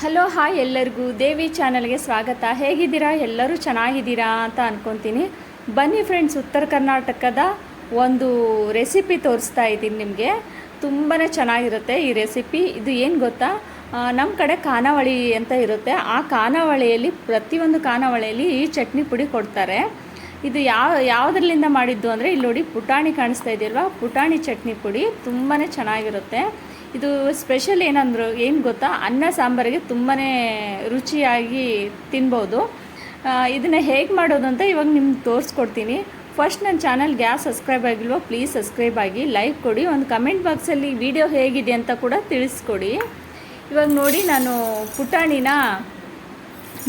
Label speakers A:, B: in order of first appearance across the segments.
A: Hello hi ಎಲ್ಲರಿಗೂ. ದೇವಿ ಚಾನಲ್ಗೆ ಸ್ವಾಗತ. ಹೇಗಿದ್ದೀರಾ? ಎಲ್ಲರೂ ಚೆನ್ನಾಗಿದ್ದೀರಾ ಅಂತ ಅಂದ್ಕೊತೀನಿ ಬನ್ನಿ ಫ್ರೆಂಡ್ಸ್ ಉತ್ತರ ಕರ್ನಾಟಕದ ಒಂದು ರೆಸಿಪಿ ತೋರಿಸ್ತಾ ಇದ್ದೀನಿ ನಿಮಗೆ. ತುಂಬಾ ಚೆನ್ನಾಗಿರುತ್ತೆ ಈ ರೆಸಿಪಿ ಇದು ಏನು ಗೊತ್ತಾ? ನಮ್ಮ ಕಡೆ ಖಾನಾವಳಿ ಅಂತ ಇರುತ್ತೆ. ಆ ಖಾನಾವಳಿಯಲ್ಲಿ, ಪ್ರತಿಯೊಂದು ಖಾನಾವಳಿಯಲ್ಲಿ ಈ ಚಟ್ನಿ ಪುಡಿ ಕೊಡ್ತಾರೆ. ಇದು ಯಾವ, ಯಾವುದ್ರಲ್ಲಿಂದ ಮಾಡಿದ್ದು ಅಂದರೆ ಇಲ್ಲಿ ನೋಡಿ ಪುಟಾಣಿ ಕಾಣಿಸ್ತಾ ಇದೆಯಲ್ವಾ? ಪುಟಾಣಿ ಚಟ್ನಿ ಪುಡಿ ತುಂಬಾ ಚೆನ್ನಾಗಿರುತ್ತೆ. ಇದು ಸ್ಪೆಷಲ್ ಏನಂದ್ರು, ಏನು ಗೊತ್ತಾ? ಅನ್ನ ಸಾಂಬಾರಿಗೆ ತುಂಬಾ ರುಚಿಯಾಗಿ ತಿನ್ಬೋದು. ಇದನ್ನು ಹೇಗೆ ಮಾಡೋದು ಅಂತ ಇವಾಗ ನಿಮ್ಗೆ ತೋರಿಸ್ಕೊಡ್ತೀನಿ. ಫಸ್ಟ್ ನನ್ನ ಚಾನಲ್ ಗ್ಯಾಸ್ ಸಬ್ಸ್ಕ್ರೈಬ್ ಆಗಿಲ್ವೋ ಪ್ಲೀಸ್ ಸಬ್ಸ್ಕ್ರೈಬ್ ಆಗಿ ಲೈಕ್ ಕೊಡಿ. ಒಂದು ಕಮೆಂಟ್ ಬಾಕ್ಸಲ್ಲಿ ವಿಡಿಯೋ ಹೇಗಿದೆ ಅಂತ ಕೂಡ ತಿಳಿಸ್ಕೊಡಿ. ಇವಾಗ ನೋಡಿ ನಾನು ಪುಟಾಣಿನ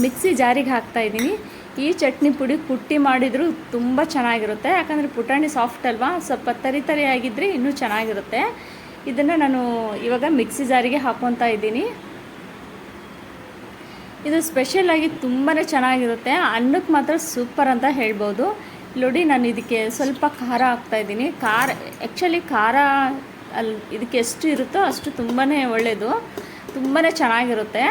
A: ಮಿಕ್ಸಿ ಜಾರಿಗೆ ಹಾಕ್ತಾ ಇದ್ದೀನಿ. ಈ ಚಟ್ನಿ ಪುಡಿ ಪುಟ್ಟಿ ಮಾಡಿದರೂ ತುಂಬ ಚೆನ್ನಾಗಿರುತ್ತೆ. ಯಾಕಂದರೆ ಪುಟಾಣಿ ಸಾಫ್ಟ್ ಅಲ್ವಾ? ಸ್ವಲ್ಪ ತರಿ ತರಿ ಆಗಿದ್ದರೆ ಇನ್ನೂ ಚೆನ್ನಾಗಿರುತ್ತೆ. ಇದನ್ನು ನಾನು ಇವಾಗ ಮಿಕ್ಸಿ ಜಾರಿಗೆ ಹಾಕ್ಕೊತಾ ಇದ್ದೀನಿ. ಇದು ಸ್ಪೆಷಲಾಗಿ ತುಂಬಾ ಚೆನ್ನಾಗಿರುತ್ತೆ. ಅನ್ನಕ್ಕೆ ಮಾತ್ರ ಸೂಪರ್ ಅಂತ ಹೇಳ್ಬೋದು. ನೋಡಿ, ನಾನು ಇದಕ್ಕೆ ಸ್ವಲ್ಪ ಖಾರ ಹಾಕ್ತಾಯಿದ್ದೀನಿ ಖಾರ ಆ್ಯಕ್ಚುಲಿ ಖಾರ ಅಲ್ಲಿ ಇದಕ್ಕೆ ಎಷ್ಟು ಇರುತ್ತೋ ಅಷ್ಟು ತುಂಬಾ ಒಳ್ಳೆಯದು ತುಂಬಾ ಚೆನ್ನಾಗಿರುತ್ತೆ.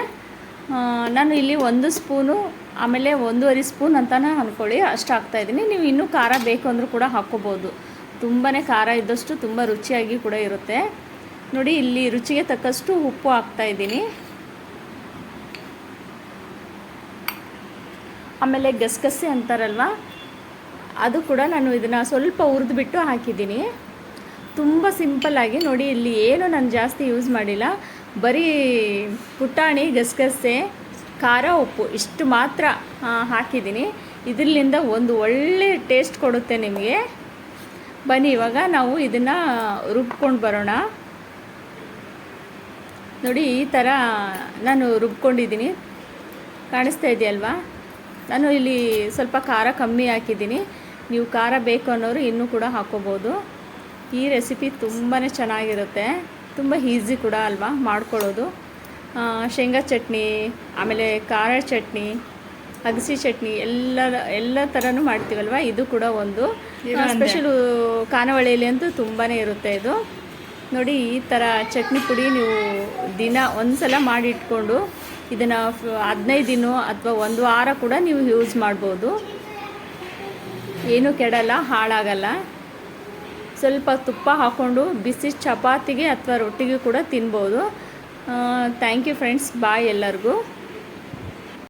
A: ನಾನು ಇಲ್ಲಿ ಒಂದು ಸ್ಪೂನು ಆಮೇಲೆ ಒಂದೂವರೆ ಸ್ಪೂನ್ ಅಂತಲೇ ಅಂದ್ಕೊಳ್ಳಿ ಅಷ್ಟು ಹಾಕ್ತಾಯಿದ್ದೀನಿ ನೀವು ಇನ್ನೂ ಖಾರ ಬೇಕು ಅಂದರೂ ಕೂಡ ಹಾಕ್ಕೋಬೋದು. ತುಂಬಾ ಖಾರ ಇದ್ದಷ್ಟು ತುಂಬ ರುಚಿಯಾಗಿ ಕೂಡ ಇರುತ್ತೆ. ನೋಡಿ, ಇಲ್ಲಿ ರುಚಿಗೆ ತಕ್ಕಷ್ಟು ಉಪ್ಪು ಹಾಕ್ತಾಯಿದ್ದೀನಿ ಆಮೇಲೆ ಗಸಗಸೆ ಅಂತಾರಲ್ವ, ಅದು ಕೂಡ ನಾನು ಇದನ್ನು ಸ್ವಲ್ಪ ಹುರಿದ್ಬಿಟ್ಟು ಹಾಕಿದ್ದೀನಿ. ತುಂಬ ಸಿಂಪಲ್ಲಾಗಿ ನೋಡಿ, ಇಲ್ಲಿ ಏನು ನಾನು ಜಾಸ್ತಿ ಯೂಸ್ ಮಾಡಿಲ್ಲ. ಬರೀ ಪುಟಾಣಿ, ಗಸಗಸೆ ಖಾರ ಉಪ್ಪು. ಇಷ್ಟು ಮಾತ್ರ ಹಾಕಿದ್ದೀನಿ. ಇದರಿಂದ ಒಂದು ಒಳ್ಳೆ ಟೇಸ್ಟ್ ಕೊಡುತ್ತೆ ನಿಮಗೆ. ಬನ್ನಿ, ಇವಾಗ ನಾವು ಇದನ್ನು ರುಬ್ಕೊಂಡು ಬರೋಣ. ನೋಡಿ, ಈ ಥರ ನಾನು ರುಬ್ಕೊಂಡಿದ್ದೀನಿ. ಕಾಣಿಸ್ತಾ ಇದೆಯಲ್ವಾ? ನಾನು ಇಲ್ಲಿ ಸ್ವಲ್ಪ ಖಾರ ಕಮ್ಮಿ ಹಾಕಿದ್ದೀನಿ. ನೀವು ಖಾರ ಬೇಕು ಅನ್ನೋರು ಇನ್ನೂ ಕೂಡ ಹಾಕೋಬೋದು. ಈ ರೆಸಿಪಿ ತುಂಬಾ ಚೆನ್ನಾಗಿರುತ್ತೆ. ತುಂಬ ಈಸಿ ಕೂಡ ಅಲ್ವಾ ಮಾಡ್ಕೊಳ್ಳೋದು. ಶೇಂಗಾ ಚಟ್ನಿ ಆಮೇಲೆ ಖಾರ ಚಟ್ನಿ ಅಗಸಿ ಚಟ್ನಿ ಎಲ್ಲ ಎಲ್ಲ ಥರನೂ ಮಾಡ್ತೀವಲ್ವ? ಇದು ಕೂಡ ಒಂದು. ಸ್ಪೆಷಲು ಖಾನಾವಳಿಯಲ್ಲಿ ಅಂತೂ ತುಂಬಾ ಇರುತ್ತೆ ಇದು. ನೋಡಿ ಈ ಥರ ಚಟ್ನಿ ಪುಡಿ ನೀವು ದಿನ ಒಂದು ಸಲ ಮಾಡಿಟ್ಕೊಂಡು ಇದನ್ನು ಹದಿನೈದು ದಿನ ಅಥವಾ ಒಂದು ವಾರ ಕೂಡ ನೀವು ಯೂಸ್ ಮಾಡ್ಬೋದು. ಏನೂ ಕೆಡಲ್ಲ ಹಾಳಾಗಲ್ಲ. ಸ್ವಲ್ಪ ತುಪ್ಪ ಹಾಕ್ಕೊಂಡು ಬಿಸಿ ಚಪಾತಿಗೆ ಅಥವಾ ರೊಟ್ಟಿಗೆ ಕೂಡ ತಿನ್ಬೋದು. ಥ್ಯಾಂಕ್ ಯು ಫ್ರೆಂಡ್ಸ್ ಬಾಯ್ ಎಲ್ಲರಿಗೂ.